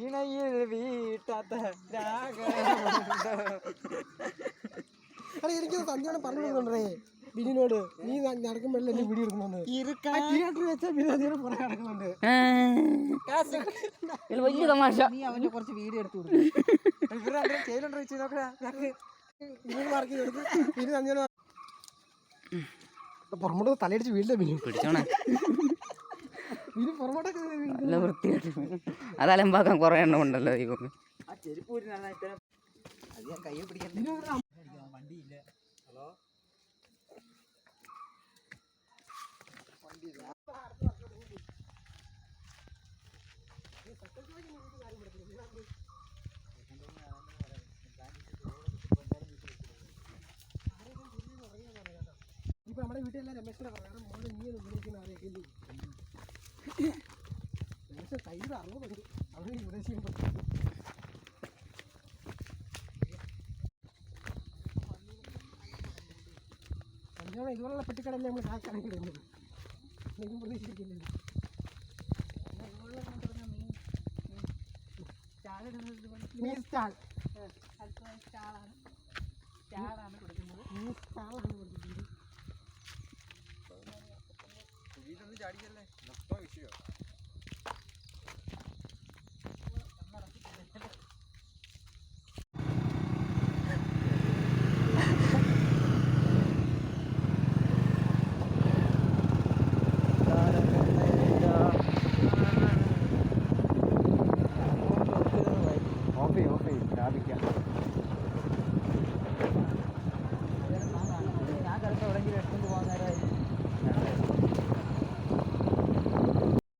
വീണയിൽ വീട്ടാത്ത അല്ല എനിക്ക് സഞ്ജയനെ പറഞ്ഞു കൊടുക്കണ്ടേ? ബിനിനോട് നീ നടക്കുമ്പോഴല്ലേ നീ വീഡിയോ എടുക്കണമെന്ന് തിയേറ്ററിൽ വെച്ചാൽ ബിനു അതിന് പുറകെ നടക്കുന്നുണ്ട്. വലിയ തമാശ. നീ അവന് കുറച്ച് വീഡിയോ എടുത്തു കൊടുക്കും. വെച്ചു ചെയ്യലുണ്ടോ വെച്ച് നോക്കടാ ബിനു മാർക്ക് ചെയ്തെടുത്ത് ബിനു സഞ്ജയനെ പുറമോട്ട് തലയടിച്ച് വീട്ടിലെ ബിനു? പിടിച്ചോണേ. നല്ല വൃത്തിയായിട്ട് അത് അലമ്പാക്കാൻ കുറേ എണ്ണം ഉണ്ടല്ലോ വണ്ടിയില്ല. ഹലോ? ഇപ്പൊ നമ്മുടെ വീട്ടിലെല്ലാം രമേശിനെ പറയാം മോളെ നീ ഒന്ന് ഉപദേശിക്കുന്ന ആരെയൊക്കെ കയ്യിൽ അറുപതുണ്ട്. അവിടെ ഉപദേശിക്കാൻ പറ്റും ഇതുപോലുള്ള പെട്ടിക്കടല്ലേ നമ്മൾ കാക്കാണെങ്കിൽ പ്രതീക്ഷിച്ചിരിക്കില്ലല്ലോ മീൻ സ്റ്റാൾ. സ്റ്റാളാണ്. കൊടുക്കുന്നത്. മീൻ സ്റ്റാളാണ് കൊടുക്കുന്നത് ചാടിക്കല്ലേ? മൊത്തം വിഷയോ ഞാൻ കിടക്കാൻ എവിടെയെങ്കിലും എടുത്തുകൊണ്ട് പോകുന്നേരമായി